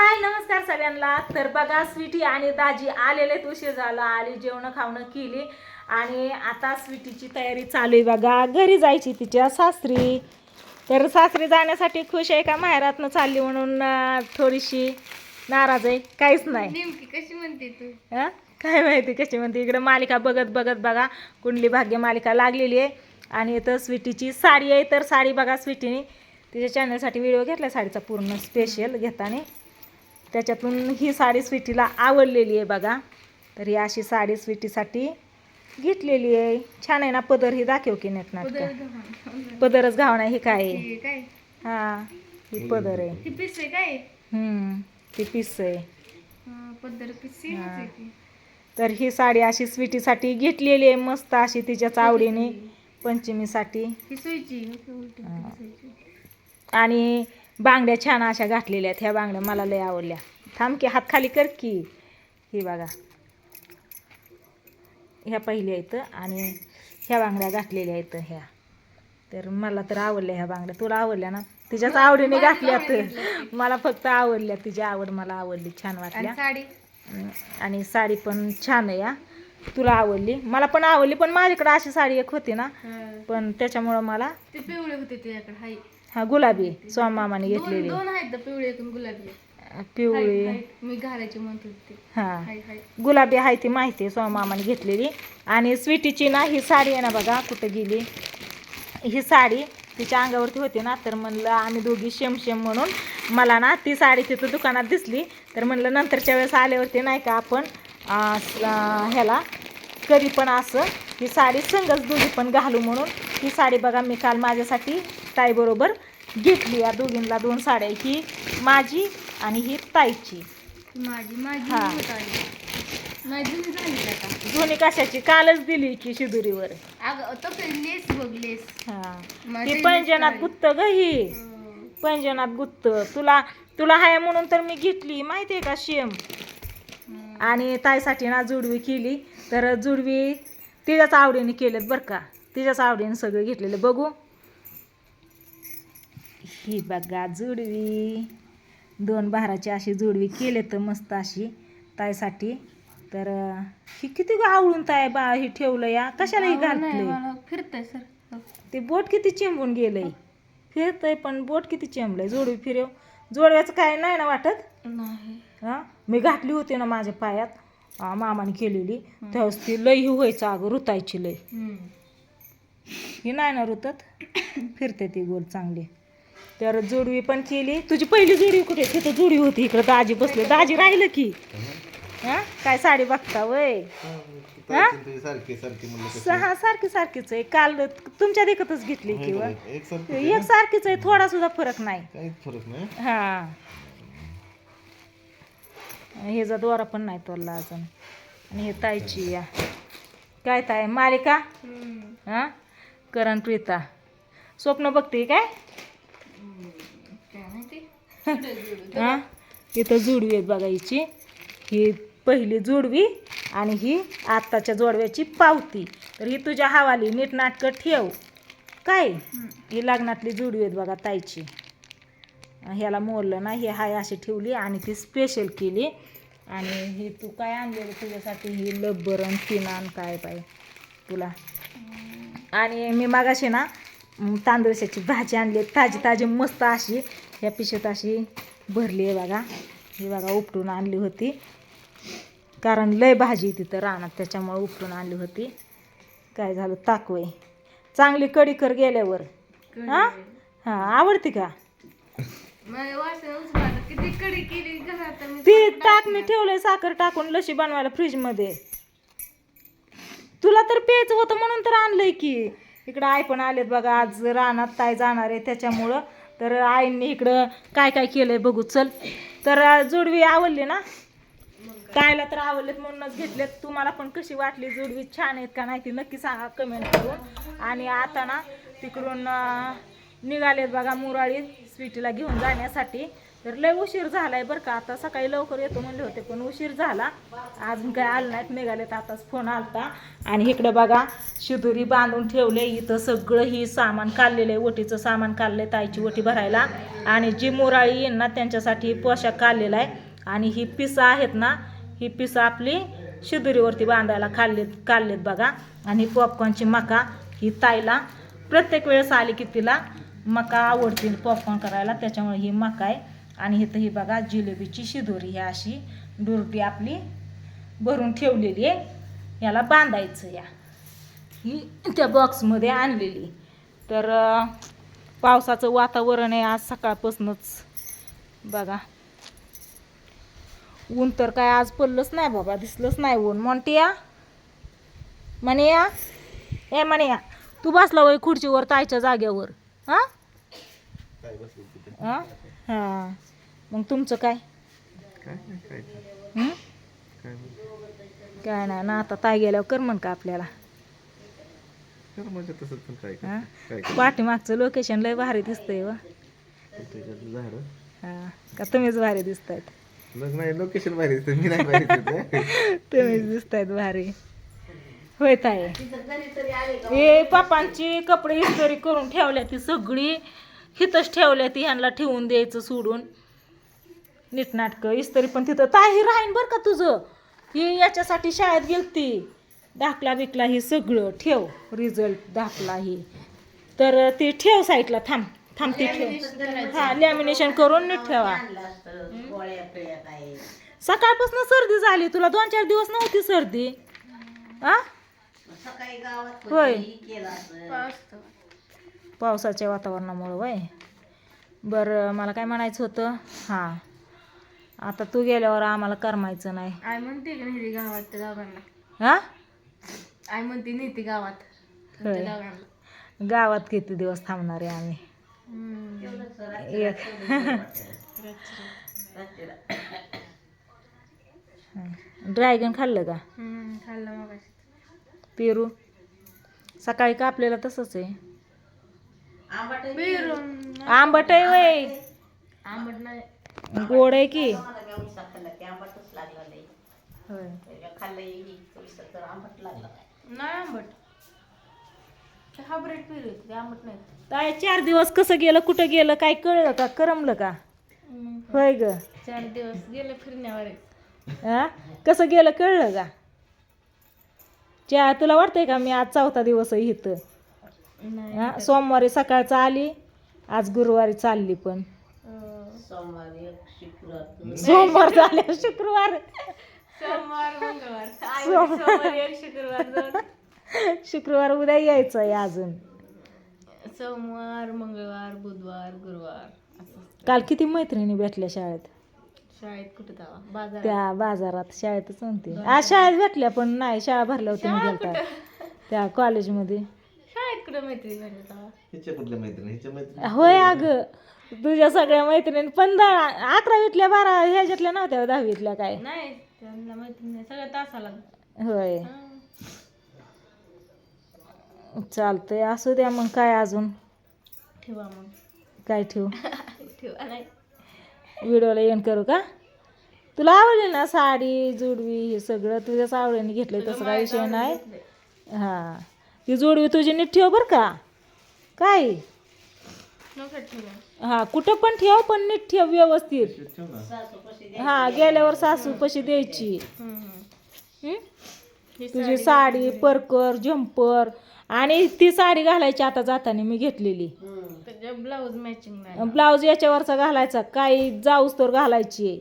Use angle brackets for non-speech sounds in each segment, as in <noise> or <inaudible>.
हाय नमस्कार सगळ्यांना. तर बघा स्वीटी आणि दाजी आलेले उशीर झाला आली जेवण खावणं केली. आणि आता स्वीटीची तयारी चालू आहे बघा. घरी जायची तिच्या सासरी. तर सासरी जाण्यासाठी खुश आहे का? माहेरातनं चालली म्हणून थोडीशी नाराज आहे. काहीच नाही. नेमकी कशी म्हणते तू? हं? काय माहिती कशी म्हणते? इकडं मालिका बघत बघत बघा. कुंडली भाग्य मालिका लागलेली आहे. आणि इथं स्वीटीची साडी आहे. तर साडी बघा स्वीटीने. तिच्या चॅनलसाठी व्हिडिओ घेतला साडीचा पूर्ण स्पेशल घेताना. त्याच्यातून ही साडी स्वीटीला आवडलेली आहे बघा. तर ही अशी साडी स्वीटीसाठी घेतलेली आहे. छान आहे ना पदर ही दाखव की नेट उदर नाटक गव्हाण. पदरच घावणा ही काय आहे? हे हा पदर आहे. काय? ती पिस आहे. तर ही साडी अशी स्वीटीसाठी घेतलेली आहे मस्त अशी तिच्याच आवडीने पंचमीसाठी. आणि बांगड्या छान अशा घातलेल्या आहेत. ह्या बांगड्या मला लय आवडल्या. थांब की हात खाली कर की. ही बघा. ह्या पहिल्या आहेत आणि ह्या बांगड्या घातलेल्या आहेत ह्या. तर मला तर आवडल्या ह्या बांगड्या. तुला आवडल्या ना? तिच्याच आवडीने घातल्यात मला फक्त आवडल्या. तिची आवड मला आवडली. छान वाटल्या. साडी? आणि साडी पण छान आहे या तुला आवडली? मला पण आवडली पण माझ्याकडे अशी साडी एक होती ना. पण त्याच्यामुळं मला ते पिवळे होते तुझ्याकडे हाय हा गुलाबी सोमामाने दोन घेतलेली दोन आहेत ना पिवळे एक आणि गुलाबी पिवळी. मी घालायची म्हणत होते हा. गुलाबी आहे ती माहिती आहे. सोमामाने घेतलेली. आणि स्वीटीची ना ही साडी आहे ना बघा कुठं गेली? ही साडी तिच्या अंगावरती होती ना तर म्हणलं आम्ही दोघी शेम शेम म्हणून मला ना ती साडी तिथं दुकानात दिसली. तर म्हणलं नंतरच्या वेळेस आल्यावरती नाही का आपण अं, स- अं, ह्याला कधी पण असं ही साडी संगच दोघी पण घालू म्हणून. ही साडी बघा मी काल माझ्यासाठी ताईबरोबर घेतली या दोघींना दोन साड्या ही माझी आणि ही ताईची. माझी माझी हा. होत आली नाही जुनी झाली आता? जुनी कशाची? कालच दिली की शिदुरीवर अगं तो काही लेस बघ लेस. हा. माझी ती पंजनात. गुत्त ग ही. हं. पंजनात गुत्त. तुला तुला हाय म्हणून तर मी घेतली माहिती आहे का शेम. आणि ताईसाठी ना जुडवी केली. तर जुडवी तिच्याच आवडीने केलेत बरं का. तिच्याच आवडीने सगळे घेतलेले. बघू. ही बघा जुडवी. दोन भाराची अशी जुडवी केले तर मस्त अशी ताईसाठी. तर ही किती ग आवडून ताय बा ही ठेवलं या कशाला ही फिरतंय सर. ते बोट किती चिंबून गेलंय. फिरतंय पण बोट किती चिंबलंय. जोडवी फिरव. जोडव्याचं काय नाही ना वाटत? नाही. हां? मी घातली होती ना माझ्या पायात. मामाने केलेली. त्यावेळेस ती लई ही व्हायचं अगं रुतायची लई. हं. ही नाही ना रुतत? <coughs> फिरते ती गोल चांगली. तर जोडवी पण केली. तुझी पहिली जोडवी कुठे? तिथं जोडी होती इकडं. दाजी बसले. दाजी राहिलं की. हां? काय साडी बघता वय? हा? सारखे सहा सारखी सारखीच आहे. काल तुमच्या देखतच घेतली किंवा एक सारखे एक सारखीच आहे. थोडा सुद्धा फरक नाही. काहीच फरक नाही. हा. ह्याचा दोरा पण नाही तोडला अजून. आणि हे ताईची या. काय ताय मालिका? हं. हा? करण प्रीता. स्वप्न बघते काय? काय माहिती? हा? इथं जुडवी आहेत बघा हिची. ही पहिली जुडवी आणि ही आत्ताच्या जोडव्याची पावती. तर ही तुझ्या हवाली नीट नाटकं ठेव. काय? ही लग्नातली जुडवी आहेत बघा ताईची. ह्याला मोडलं ना ही हाय अशी ठेवली आणि ती स्पेशल केली. आणि ही तू काय आणलेलं तुझ्यासाठी? ही लब्बर आणि पिनान काय पाय तुला. आणि मी मागाशी ना तांदूळशाची भाजी आणली. ताजी ताजी मस्त अशी. ह्या पिशवीत अशी भरली आहे बघा. ही बघा उपटून आणली होती. कारण लय भाजी तिथं रानात त्याच्यामुळे उपटून आणली होती. काय झालं? ताकवय चांगली कडी कर गेल्यावर हां? हां आवडते का? ती ताक मी ठेवलंय साखर टाकून लशी बनवायला फ्रीजमध्ये तुला तर प्यायचं होतं म्हणून तर आणलंय की. इकडं आई पण आलेत बघा आज रानात ताई जाणार आहे त्याच्यामुळं. तर आईंनी इकडं काय काय केलंय बघू चल. तर जुडवी आवडली ना? कायला तर आवडलेत म्हणूनच घेतलेत. तुम्हाला पण कशी वाटली जुडवी? छान आहेत का नाही ती नक्की सांगा कमेंट करून. आणि आता ना तिकडून निघालेत बघा मुराळी स्वीटीला घेऊन जाण्यासाठी. तर लय उशीर झालाय बरं का. आता सकाळी लवकर येतो म्हणले होते पण उशीर झाला. अजून काय आलं नाहीत निघालेत. आताच फोन आलता. आणि इकडं बघा शिदुरी बांधून ठेवले इथं सगळं ही सामान काढलेलं आहे ओटीचं सामान काढलंय ताईची ओटी भरायला. आणि जी मुराळी येईल ना त्यांच्यासाठी पोशाख काढलेला आहे. आणि ही पिसं आहेत ना ही पिसं आपली शिदुरीवरती बांधायला खाल्लेत काढलेत बघा. आणि पॉपकॉर्नची मका ही ताईला प्रत्येक वेळेस आली की तिला मका आवडतील पॉपकॉर्न करायला. त्याच्यामुळे ही मका आहे. आणि इथं ही बघा जिलेबीची शिदोरी ही अशी डुरटी आपली भरून ठेवलेली आहे. याला बांधायचं या. ही त्या बॉक्समध्ये आणलेली. तर पावसाचं वातावरण आहे आज सकाळपासूनच. बघा. ऊन तर काय आज पडलंच नाही बाबा दिसलंच नाही ऊन. मोंटिया मनिया ए मनिया तू बसला वय खुर्चीवर ताईच्या जाग्यावर. हां? हां? हां. मग तुमचं काय? काय नाही हं? काय ना आता ताई गेल्यावर कर म्हण का आपल्याला. म्हणजे तसं पण काय कर. हां? काय कर. पाठीमागचं लोकेशन लय भारी दिसतंय व. त्याच्यात झाडं. हां का तुम्हीच भारी दिसतायत. मग नाही लोकेशन भारी मी नाही <laughs> तुम्हीच दिसतायत भारी. होय ताई. हे पापांची कपडे इस्त्री करून ठेवल्या ती सगळी. हिथंच ठेवल्या ती ह्यांना ठेवून द्यायचं सोडून. नीटनाटकं इस्त्री पण तिथं. ताही राहीन बरं का तुझं? ही याच्यासाठी शाळेत गेलती. दाखला बिकला ही सगळं. ठेव रिझल्ट दाखला ही. तर ते ठेव साईडला थांब. थांब ती ठेव. हा लॅमिनेशन करून नीट ठेवा. सकाळपासून सर्दी झाली. तुला दोन चार दिवस नव्हती सर्दी. आ? होय. पावसाच्या वातावरणामुळं वय. बरं मला काय म्हणायचं होतं? हां. आता तू गेल्यावर आम्हाला करमायचं नाही. आय म्हणते की नेहती गावात त्या दोघांना. हा? आय म्हणते नेहती गावात. त्या होय. दोघांना. गावात किती दिवस थांबणार आहे आम्ही? हम्म. एक. ड्रॅगन खाल्लं का? हम्म, खाल्लं मग पेरू? सकाळी कापलेलं तसंच आहे. पेरून आंबट आहे वय. आंबट नाही. गोड आहे की? चार दिवस कसं गेलं कुठं गेलं काय कळलं का? करमलं का? होय ग. चार दिवस गेले फिरण्यावर. हा कसं गेलं कळलं का? च्या तुला वाटतंय का मी आज चौथा दिवस आहे इथं? नाही हा सोमवारी सकाळचं आली आज गुरुवारी चालली पण. अं, सोमवार <laughs> झाले शुक्रवार. सोमवार मंगळवार. आई म्हणते सोमवार एक शुक्रवार दोन. शुक्रवार उद्या यायचं आहे अजून. सोमवार मंगळवार बुधवार गुरुवार असं. काल किती मैत्रिणी भेटल्या शाळेत? शाळेत कुठं जावा बाजार त्या बाजारात शाळेतच म्हणते. आज शाळेत भेटल्या पण नाही शाळा भरल्या होत्या मी गेलता त्या. कॉलेजमध्ये शाळेत कुठं मैत्री भेटत जावा हिच्या कुठल्या मैत्रिणी? हिच्या मैत्रिणी होय अग. तुझ्या सगळ्या मैत्रिणी पंधरा अकरावीतल्या बारा ह्याच्यातल्या नव्हत्या दहावीतल्या काय? नाही त्यांना मैत्री नाही सगळ्या तासाला. होय. चालतंय असू द्या मग काय अजून? ठेवा मग. काय ठेवू? <laughs> ठेवा नाही. व्हिडिओला एंड करू का? तुला आवडली ना साडी जुडवी हे सगळं? तुझ्याच आवडीने घेतलंय तसं काही विषय नाही. हां. ती जोडवी तुझी नीट ठेव बरं का. काय? नको ठेवा. हां कुठं पण ठेव पण नीट ठेव व्यवस्थित. ठेव ना. हां गेल्यावर सासू पशी द्यायची. हं, तुझी साडी परकर झंपर आणि ती साडी घालायची आता जाताना मी घेतलेली. ब्लाऊज मॅचिंग नाही. ब्लाऊज याच्यावरचा घालायचा. काही जाऊस तर घालायची.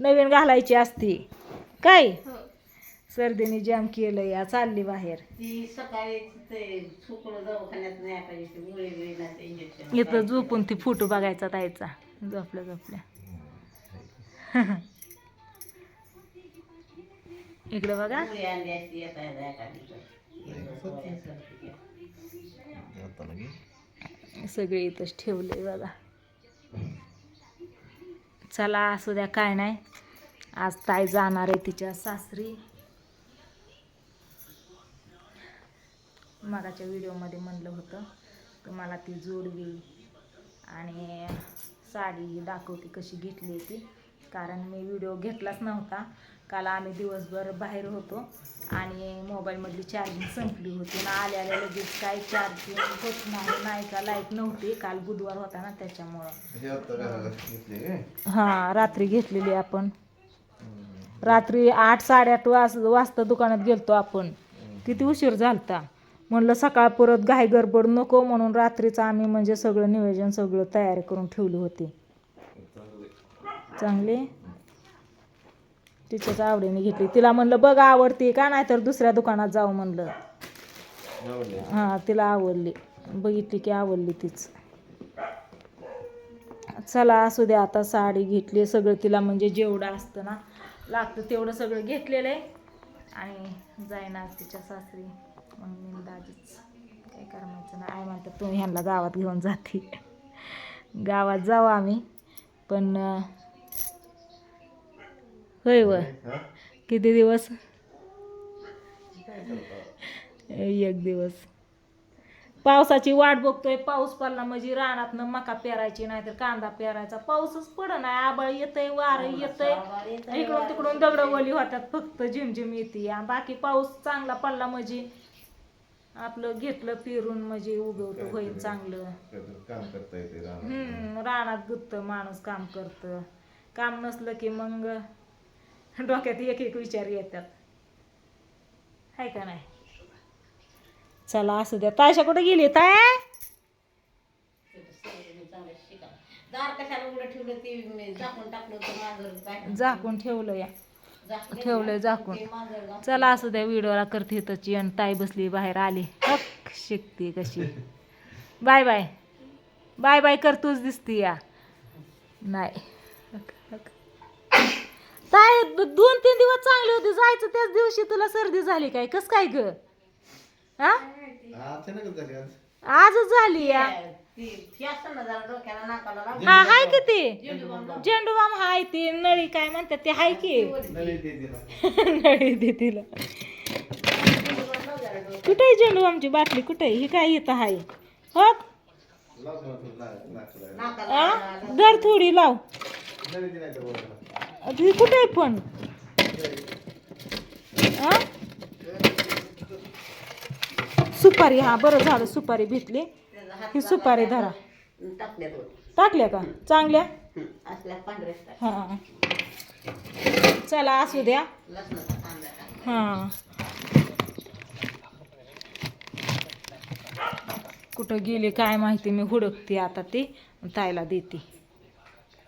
नवीन घालायची असती. काय? हो. सर्दीने जाम केलं या चालली बाहेर. इथं झोपून ती फोटो बघायचा तायचा झोपल्या झोपल्या. <laughs> इकडे बघा. सगळे इथंच ठेवले बघा. चला असू द्या काय नाही. आज ताई जाणार आहे तिच्या सासरी. मगाच्या व्हिडिओमध्ये म्हणलं होतं तुम्हाला ती जोडवी आणि साडी दाखवते कशी घेतली ती कारण मी व्हिडिओ घेतलाच नव्हता. काल आम्ही दिवसभर बाहेर होतो आणि मोबाईलमधली चार्जिंग संपली होती. ना आल्या आल्या लगेच काय चार्जिंग होत नाही नाही का लाइट नव्हती. काल बुधवार होता ना त्याच्यामुळं. हे हां रात्री घेतलेली आपण. रात्री आठ साडेआठ वाज वाजता दुकानात गेलतो आपण. किती उशीर झालता? म्हणलं सकाळ परत घाई गडबड नको म्हणून रात्रीचं आम्ही म्हणजे सगळं नियोजन सगळं तयारी करून ठेवली होती. चांगली? तिच्याच आवडीने घेतली. तिला म्हणलं बघ आवडती का? नाही तर दुसऱ्या दुकानात जाऊ म्हणलं. हां तिला आवडली. बघितली की आवडली तीच. चला असू द्या आता साडी घेतली सगळं. तिला म्हणजे जेवढं असतं ना लागतं तेवढं सगळं घेतलेलं आहे. आणि जाईना तिच्या सासरी. मग मी दाजीच काय करायचं ना आय म्हणतात तुम्ही ह्यांना गावात घेऊन जाते. गावात जाऊ आम्ही पण होय व? किती दिवस? एक दिवस. पावसाची वाट बघतोय पाऊस पडला म्हणजे रानातनं मका पेरायची नाही तर कांदा पेरायचा. पाऊसच पड नाही आबाळ येतंय वारं येतंय. इकडून तिकडून दगड ओली होतात फक्त झिमझिम येते. बाकी पाऊस चांगला पडला म्हणजे आपलं घेतलं पेरून म्हणजे उगवतं होईल चांगलं. काम करता येते. हम्म रानात गुत्त माणूस काम करतं. काम नसलं की मग डोक्यात एक एक विचार येतात. हाय का नाही? चला असू द्या. तायशा कुठे गेली ताय दार कशाला उघडं ठेवलं ते मी झाकून टाकलं होतं मांजर काय झाकून ठेवलं या. ठेवलंय झाकून. चला असू द्या व्हिडिओला करते त्याची आणि ताई बसली बाहेर आली. हक शिकते कशी. <laughs> Bye bye. बाय बाय कर तूच दिसती या. नाही. ताई दोन तीन दिवस चांगले होते. जायचं त्याच दिवशी तुला सर्दी झाली काय? कस काय ग? हा आजच झाली या. हा हाय की ते? झेंडू बाम हाय ती. नळी काय म्हणतात ते हाय की? <laughs> नळी दे तिला. कुठे आहे झेंडू आमची बाटली? कुठे आहे? ही काय येत आहे हो? दर थोडी लाव. कुठे आहे पण? सुपारी हा बरं झालं सुपारी भेटली. ही सुपारी धरा. टाकल्या का? चांगल्या? हां. हा चला असू द्या. हां हा. कुठं गेली काय माहिती मी हुडकते आता ती ताईला देते.